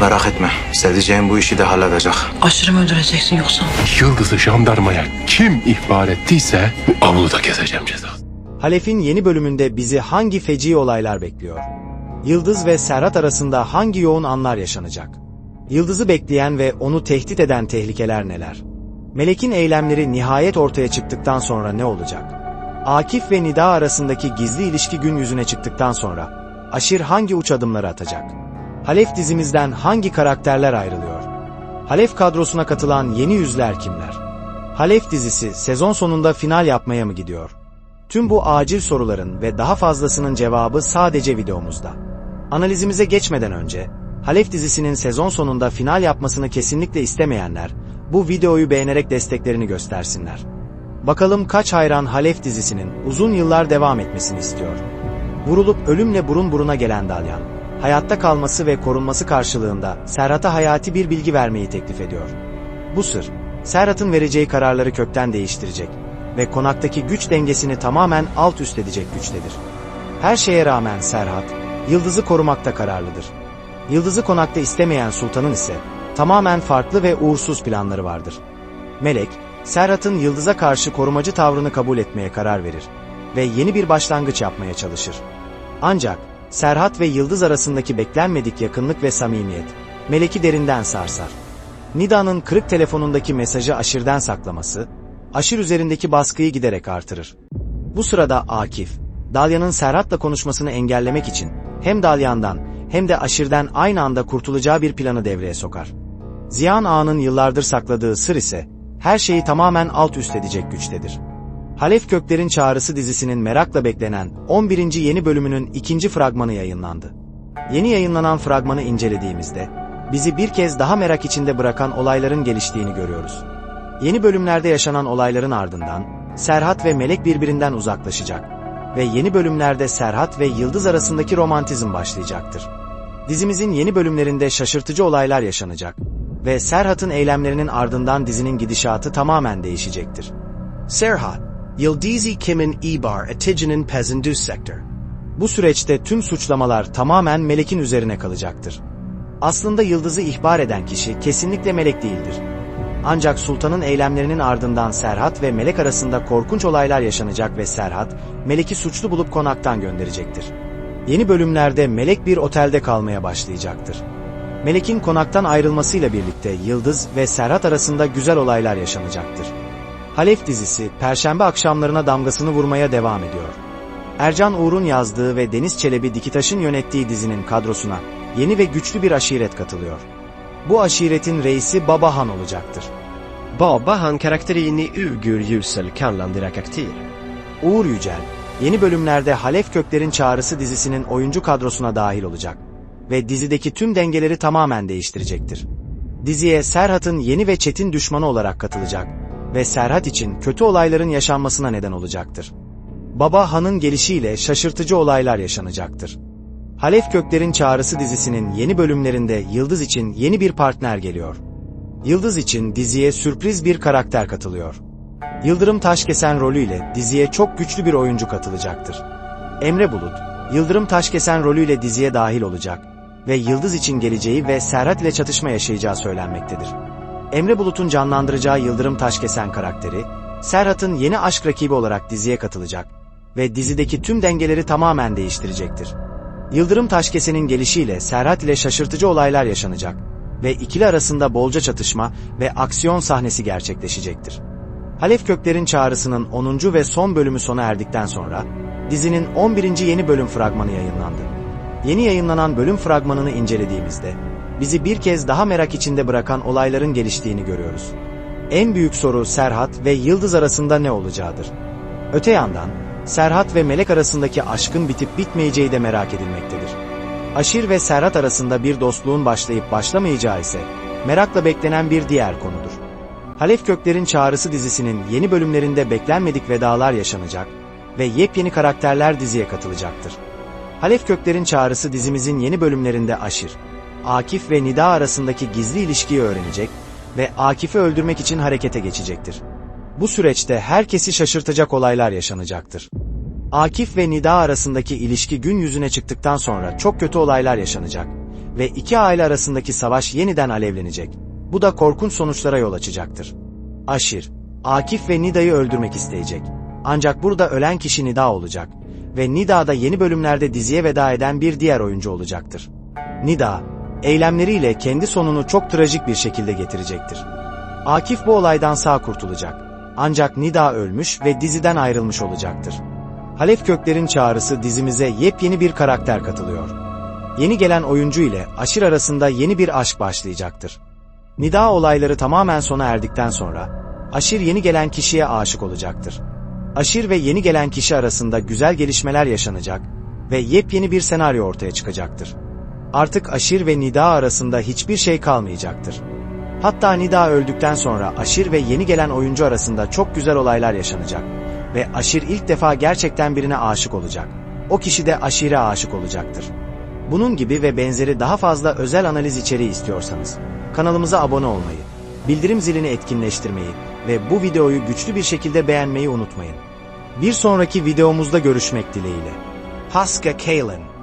Merak etme. Sevdiceğim bu işi de halledecek. Aşırı mı öldüreceksin yoksa? Yıldız'ı jandarmaya kim ihbar ettiyse bu avluda keseceğim cezası. Halef'in yeni bölümünde bizi hangi feci olaylar bekliyor? Yıldız ve Serhat arasında hangi yoğun anlar yaşanacak? Yıldız'ı bekleyen ve onu tehdit eden tehlikeler neler? Melek'in eylemleri nihayet ortaya çıktıktan sonra ne olacak? Akif ve Nida arasındaki gizli ilişki gün yüzüne çıktıktan sonra Aşir hangi uç adımları atacak? Halef dizimizden hangi karakterler ayrılıyor? Halef kadrosuna katılan yeni yüzler kimler? Halef dizisi sezon sonunda final yapmaya mı gidiyor? Tüm bu acil soruların ve daha fazlasının cevabı sadece videomuzda. Analizimize geçmeden önce, Halef dizisinin sezon sonunda final yapmasını kesinlikle istemeyenler, bu videoyu beğenerek desteklerini göstersinler. Bakalım kaç hayran Halef dizisinin uzun yıllar devam etmesini istiyor. Vurulup ölümle burun buruna gelen Dalyan, hayatta kalması ve korunması karşılığında Serhat'a hayati bir bilgi vermeyi teklif ediyor. Bu sır, Serhat'ın vereceği kararları kökten değiştirecek ve konaktaki güç dengesini tamamen alt üst edecek güçtedir. Her şeye rağmen Serhat, Yıldız'ı korumakta kararlıdır. Yıldız'ı konakta istemeyen sultanın ise tamamen farklı ve uğursuz planları vardır. Melek, Serhat'ın Yıldız'a karşı korumacı tavrını kabul etmeye karar verir ve yeni bir başlangıç yapmaya çalışır. Ancak Serhat ve Yıldız arasındaki beklenmedik yakınlık ve samimiyet, Melek'i derinden sarsar. Nida'nın kırık telefonundaki mesajı Aşir'den saklaması, Aşir üzerindeki baskıyı giderek artırır. Bu sırada Akif, Dalya'nın Serhat'la konuşmasını engellemek için hem Dalyan'dan hem de Aşir'den aynı anda kurtulacağı bir planı devreye sokar. Ziyan Ağa'nın yıllardır sakladığı sır ise her şeyi tamamen alt üst edecek güçtedir. Halef Kökler'in Çağrısı dizisinin merakla beklenen 11. yeni bölümünün ikinci fragmanı yayınlandı. Yeni yayınlanan fragmanı incelediğimizde, bizi bir kez daha merak içinde bırakan olayların geliştiğini görüyoruz. Yeni bölümlerde yaşanan olayların ardından, Serhat ve Melek birbirinden uzaklaşacak ve yeni bölümlerde Serhat ve Yıldız arasındaki romantizm başlayacaktır. Dizimizin yeni bölümlerinde şaşırtıcı olaylar yaşanacak ve Serhat'ın eylemlerinin ardından dizinin gidişatı tamamen değişecektir. Serhat, Yildizi Kimin Ibar Atijinin Pezindus Sektör. Bu süreçte tüm suçlamalar tamamen Melek'in üzerine kalacaktır. Aslında Yıldız'ı ihbar eden kişi kesinlikle Melek değildir. Ancak Sultan'ın eylemlerinin ardından Serhat ve Melek arasında korkunç olaylar yaşanacak ve Serhat, Melek'i suçlu bulup konaktan gönderecektir. Yeni bölümlerde Melek bir otelde kalmaya başlayacaktır. Melek'in konaktan ayrılmasıyla birlikte Yıldız ve Serhat arasında güzel olaylar yaşanacaktır. Halef dizisi Perşembe akşamlarına damgasını vurmaya devam ediyor. Ercan Uğur'un yazdığı ve Deniz Çelebi Dikitaş'ın yönettiği dizinin kadrosuna yeni ve güçlü bir aşiret katılıyor. Bu aşiretin reisi Baba Han olacaktır. Baba han karakterini Ugur Yüsel kanlandırak aktir. Uğur Yücel, yeni bölümlerde Halef Kökler'in Çağrısı dizisinin oyuncu kadrosuna dahil olacak ve dizideki tüm dengeleri tamamen değiştirecektir. Diziye Serhat'ın yeni ve çetin düşmanı olarak katılacak ve Serhat için kötü olayların yaşanmasına neden olacaktır. Baba Han'ın gelişiyle şaşırtıcı olaylar yaşanacaktır. Halef Kökler'in Çağrısı dizisinin yeni bölümlerinde Yıldız için yeni bir partner geliyor. Yıldız için diziye sürpriz bir karakter katılıyor. Yıldırım Taşkesen rolüyle diziye çok güçlü bir oyuncu katılacaktır. Emre Bulut, Yıldırım Taşkesen rolüyle diziye dahil olacak ve Yıldız için geleceği ve Serhat ile çatışma yaşayacağı söylenmektedir. Emre Bulut'un canlandıracağı Yıldırım Taşkesen karakteri, Serhat'ın yeni aşk rakibi olarak diziye katılacak ve dizideki tüm dengeleri tamamen değiştirecektir. Yıldırım Taşkesen'in gelişiyle Serhat ile şaşırtıcı olaylar yaşanacak ve ikili arasında bolca çatışma ve aksiyon sahnesi gerçekleşecektir. Halef Kökler'in Çağrısı'nın 10. ve son bölümü sona erdikten sonra, dizinin 11. yeni bölüm fragmanı yayınlandı. Yeni yayınlanan bölüm fragmanını incelediğimizde, bizi bir kez daha merak içinde bırakan olayların geliştiğini görüyoruz. En büyük soru Serhat ve Yıldız arasında ne olacağıdır. Öte yandan, Serhat ve Melek arasındaki aşkın bitip bitmeyeceği de merak edilmektedir. Aşir ve Serhat arasında bir dostluğun başlayıp başlamayacağı ise merakla beklenen bir diğer konudur. Halef Kökler'in Çağrısı dizisinin yeni bölümlerinde beklenmedik vedalar yaşanacak ve yepyeni karakterler diziye katılacaktır. Halef Kökler'in Çağrısı dizimizin yeni bölümlerinde Aşir, Akif ve Nida arasındaki gizli ilişkiyi öğrenecek ve Akif'i öldürmek için harekete geçecektir. Bu süreçte herkesi şaşırtacak olaylar yaşanacaktır. Akif ve Nida arasındaki ilişki gün yüzüne çıktıktan sonra çok kötü olaylar yaşanacak ve iki aile arasındaki savaş yeniden alevlenecek. Bu da korkunç sonuçlara yol açacaktır. Aşir, Akif ve Nida'yı öldürmek isteyecek. Ancak burada ölen kişi Nida olacak ve Nida da yeni bölümlerde diziye veda eden bir diğer oyuncu olacaktır. Nida, eylemleriyle kendi sonunu çok trajik bir şekilde getirecektir. Akif bu olaydan sağ kurtulacak. Ancak Nida ölmüş ve diziden ayrılmış olacaktır. Halef Kökler'in çağrısı dizimize yepyeni bir karakter katılıyor. Yeni gelen oyuncu ile Aşir arasında yeni bir aşk başlayacaktır. Nida olayları tamamen sona erdikten sonra, Aşir yeni gelen kişiye aşık olacaktır. Aşir ve yeni gelen kişi arasında güzel gelişmeler yaşanacak ve yepyeni bir senaryo ortaya çıkacaktır. Artık Aşir ve Nida arasında hiçbir şey kalmayacaktır. Hatta Nida öldükten sonra Aşir ve yeni gelen oyuncu arasında çok güzel olaylar yaşanacak ve Aşir ilk defa gerçekten birine aşık olacak. O kişi de Aşir'e aşık olacaktır. Bunun gibi ve benzeri daha fazla özel analiz içeriği istiyorsanız kanalımıza abone olmayı, bildirim zilini etkinleştirmeyi ve bu videoyu güçlü bir şekilde beğenmeyi unutmayın. Bir sonraki videomuzda görüşmek dileğiyle. Haska Kalin.